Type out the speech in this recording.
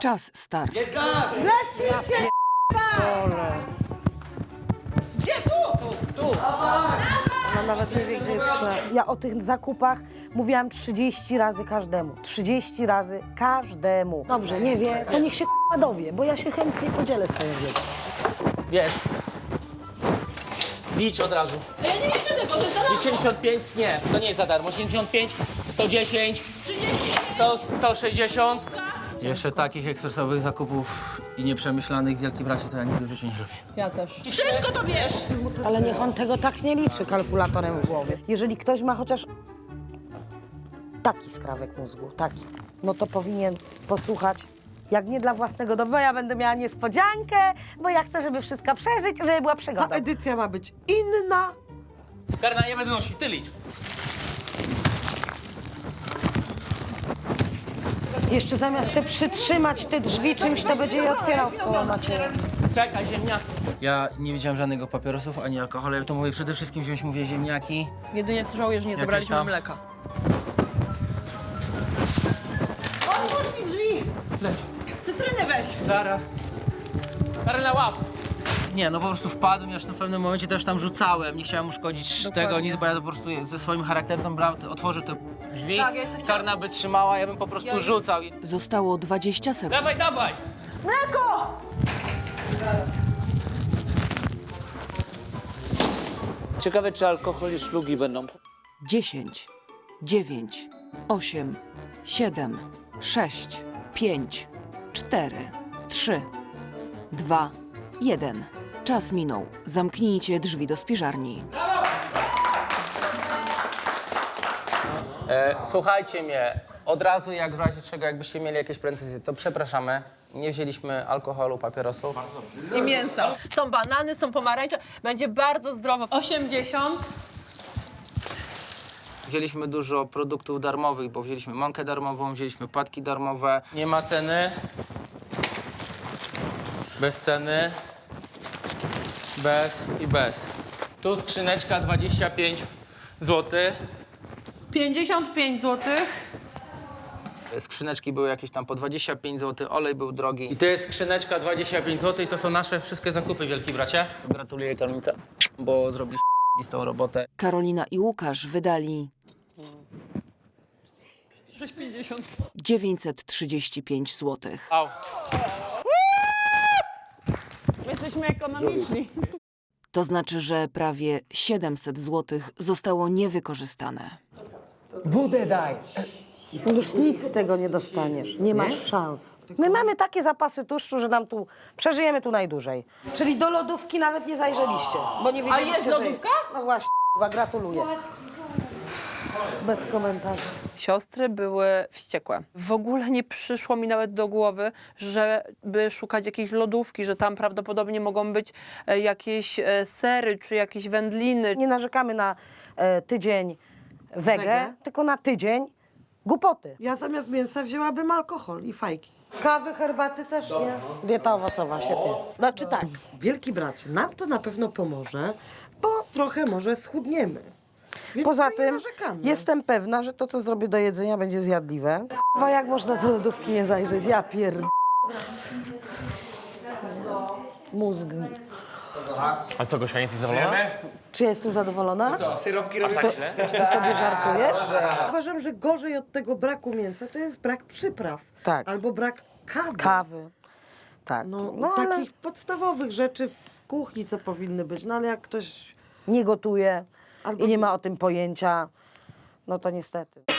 Czas start. Ona nawet nie wie, gdzie jest sklep. Ja o tych zakupach mówiłam 30 razy każdemu. 30 razy każdemu. Dobrze, nie wie, to niech się k***a dowie, bo ja się chętnie podzielę swoją wiedzą. Wiesz. Licz od razu. Ja nie liczę tego, to jest za darmo. 85, nie, to nie jest za darmo. 85, 110, 30. 100, 160. Jeszcze takich ekspresowych zakupów i nieprzemyślanych wielki bracie to ja nigdy w życiu nie robię. Ja też. Wszystko to wiesz. Ale niech on tego tak nie liczy kalkulatorem w głowie. Jeżeli ktoś ma chociaż taki skrawek mózgu, taki, no to powinien posłuchać. Jak nie dla własnego dobra, ja będę miała niespodziankę, bo ja chcę, żeby wszystko przeżyć, żeby była Ta przygoda. edycja ma być inna. Karna nie będę nosił, ty licz. Jeszcze zamiast sobie przytrzymać te drzwi czymś, to będzie je otwierał w koło Macieja. Czekaj, ziemniaki. Ja nie widziałem żadnego papierosów ani alkoholu. Ja to mówię przede wszystkim wziąć, mówię ziemniaki. Jedynie co żałuję, że nie Jakieś zebraliśmy tam? mleka. Otwórz mi drzwi! Cytrynę weź! Zaraz. Karla, łap. Nie, no po prostu wpadłem, już w pewnym momencie też tam rzucałem. Nie chciałem uszkodzić Dokładnie. tego nic, bo ja po prostu ze swoim charakterem brał, otworzył te drzwi. Tak, ja jeszcze chciałam- Czarna by trzymała, ja bym po prostu rzucał. I... Zostało 20 sekund. Dawaj, dawaj! Mleko! Ciekawe, czy alkohol i szlugi będą. 10, 9, 8, 7, 6, 5, 4, 3, 2, 1. Czas minął. Zamknijcie drzwi do spiżarni. E, słuchajcie mnie, od razu jak w razie czego, jakbyście mieli jakieś pretensje, to przepraszamy. Nie wzięliśmy alkoholu, papierosów. I mięsa. Są banany, są pomarańcze. Będzie bardzo zdrowo. 80. Wzięliśmy dużo produktów darmowych, bo wzięliśmy mąkę darmową, wzięliśmy płatki darmowe. Nie ma ceny. Bez ceny. Bez i bez. Tu skrzyneczka 25 zł. 55 zł. Skrzyneczki były jakieś tam po 25 zł, olej był drogi. I to jest skrzyneczka 25 zł i to są nasze wszystkie zakupy, wielki bracie. Gratuluję Karolnica, bo zrobisz tą robotę. Karolina i Łukasz wydali 935 zł. Au. Jesteśmy ekonomiczni. To znaczy, że prawie 700 zł zostało niewykorzystane. Już nic z tego nie dostaniesz. Nie masz szans. My mamy takie zapasy tłuszczu, że nam tu przeżyjemy tu najdłużej. Czyli do lodówki nawet nie zajrzeliście, bo nie wiedzieliście, jest że lodówka? No właśnie, k***wa, gratuluję. Bez komentarzy. Siostry były wściekłe. W ogóle nie przyszło mi nawet do głowy, żeby szukać jakiejś lodówki, że tam prawdopodobnie mogą być e, jakieś e, sery czy jakieś wędliny. Nie narzekamy na e, tydzień wege, Wege? tylko na tydzień głupoty. Ja zamiast mięsa wzięłabym alkohol i fajki. Kawy, herbaty też nie. Dieta owocowa, świetnie. Znaczy tak, wielki bracie, nam to na pewno pomoże, bo trochę może schudniemy. Więc Poza my nie tym narzekamy. jestem pewna, że to, co zrobię do jedzenia, będzie zjadliwe. K***wa, jak można do lodówki nie zajrzeć? Ja pierd... Mózg. A co, Gosia, nie jesteś zadowolona? Czy ja jestem zadowolona? Co, syropki robisz tak źle? Czy ty sobie żartujesz? Uważam, że gorzej od tego braku mięsa to jest brak przypraw. Tak. Albo brak kawy. Kawy. Tak. No, No, ale takich podstawowych rzeczy w kuchni, co powinny być. No ale jak ktoś nie gotuje Albo i nie ma o tym pojęcia, no to niestety.